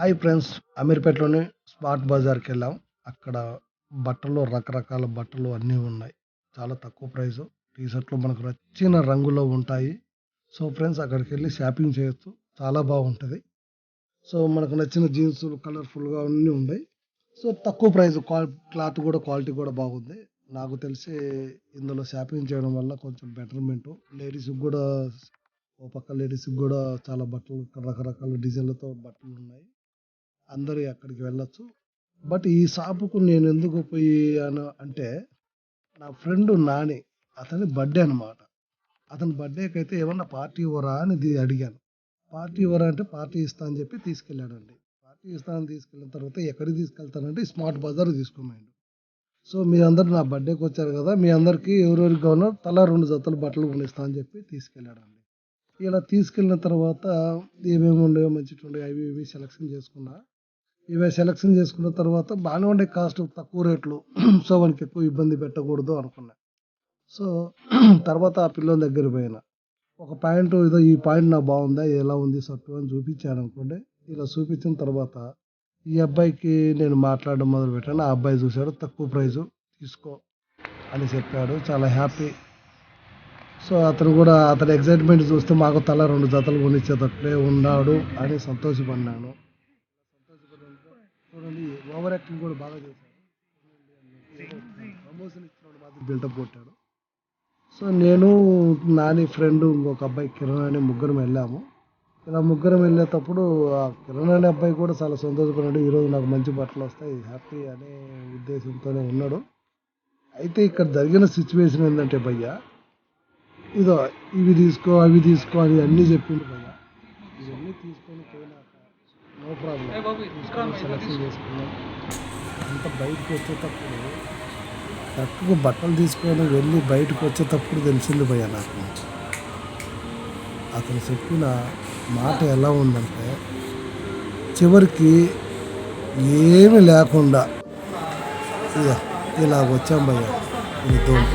Hi friends అమీర్పేటలోని smart బజార్కి వెళ్ళాం అక్కడ బట్టలు రకరకాల బట్టలు అన్నీ ఉన్నాయి. చాలా తక్కువ ప్రైస్. టీ షర్ట్లు మనకు నచ్చిన రంగులో ఉంటాయి. సో ఫ్రెండ్స్ అక్కడికి వెళ్ళి షాపింగ్ చేయొచ్చు. చాలా బాగుంటుంది. సో మనకు నచ్చిన జీన్సులు కలర్ఫుల్గా అన్నీ ఉన్నాయి. సో తక్కువ ప్రైస్ క్లాత్ కూడా క్వాలిటీ కూడా బాగుంది. నాకు తెలిసి ఇందులో షాపింగ్ చేయడం వల్ల కొంచెం బెటర్మెంట్. లేడీస్కి కూడా ఓ పక్క లేడీస్కి కూడా చాలా బట్టలు రకరకాల డిజైన్లతో బట్టలు ఉన్నాయి. అందరూ అక్కడికి వెళ్ళొచ్చు. బట్ ఈ షాపుకు నేను ఎందుకు పోయాను అంటే నా ఫ్రెండ్ నాని అతని బర్త్డే అనమాట అతని బర్త్డేకి అయితే ఏమన్నా పార్టీ ఇవ్వరా అని అడిగాను. పార్టీ ఇవ్వరా అంటే పార్టీ ఇస్తా అని చెప్పి తీసుకెళ్ళాడండి. పార్టీ ఇస్తానని తీసుకెళ్ళిన తర్వాత ఎక్కడికి తీసుకెళ్తానంటే స్మార్ట్ బజార్ తీసుకున్నాడు. సో మీ అందరు నా బర్త్డేకి వచ్చారు కదా మీ అందరికీ ఎవరెవరికి కావాలో తలా రెండు జతలు బట్టలు కొనిస్తా అని చెప్పి తీసుకెళ్ళాడండి. ఇలా తీసుకెళ్ళిన తర్వాత ఏమేమి ఉండేవో మంచిగా ఉండేవి అవి ఇవి సెలెక్షన్ చేసుకున్నా. ఇవి సెలెక్షన్ చేసుకున్న తర్వాత బాగానే ఉండే కాస్ట్ తక్కువ రేట్లు. సో వానికి ఎక్కువ ఇబ్బంది పెట్టకూడదు అనుకున్నా. సో తర్వాత ఆ పిల్లోని దగ్గర పోయిన. ఒక పాయింట్ ఏదో ఈ పాయింట్ నాకు బాగుందా ఎలా ఉంది సట్టు అని చూపించాను అనుకోండి ఇలా చూపించిన తర్వాత ఈ అబ్బాయికి నేను మాట్లాడడం మొదలు పెట్టాను ఆ అబ్బాయి చూశాడు తక్కువ ప్రైజు తీసుకో అని చెప్పాడు. చాలా హ్యాపీ సో అతను కూడా అతని ఎగ్జైట్మెంట్ చూస్తే మాకు తల రెండు జతలు కొనిచ్చేటట్లే ఉన్నాడు అని సంతోషపడినాను. చూడండి ఓవర్ యాక్టింగ్ కూడా బాగా చేశాడు ప్రమోషన్ ఇచ్చిన మాత్రం బిల్డప్ కొట్టాడు. సో నేను నాని ఫ్రెండ్ ఇంకొక అబ్బాయి కిరణ్ అని ముగ్గురం వెళ్ళాము. ఇలా ముగ్గురం వెళ్ళేటప్పుడు ఆ కిరణ్ అనే అబ్బాయి కూడా చాలా సంతోషపడ్డాడు. ఈరోజు నాకు మంచి బట్టలు వస్తాయి హ్యాపీ అనే ఉద్దేశంతోనే ఉన్నాడు. అయితే ఇక్కడ జరిగిన సిచ్యువేషన్ ఏంటంటే భయ్య ఇదో ఇవి తీసుకో అవి తీసుకో అని అన్నీ చెప్పిండు భయ్య ఇవన్నీ తీసుకొని పోయినాక నో ప్రాబ్లం. తీసుకొని సెలెక్షన్ చేసుకున్నాం. అంత బయటకు వచ్చేటప్పుడు కరెక్ట్గా బట్టలు తీసుకొని వెళ్ళి బయటకు వచ్చేటప్పుడు తెలిసింది భయ్య నాకు. అతను చెప్పిన మాట ఎలా ఉందంటే చివరికి ఏమి లేకుండా ఇలా వచ్చాం భయ్య. ఇది దుంప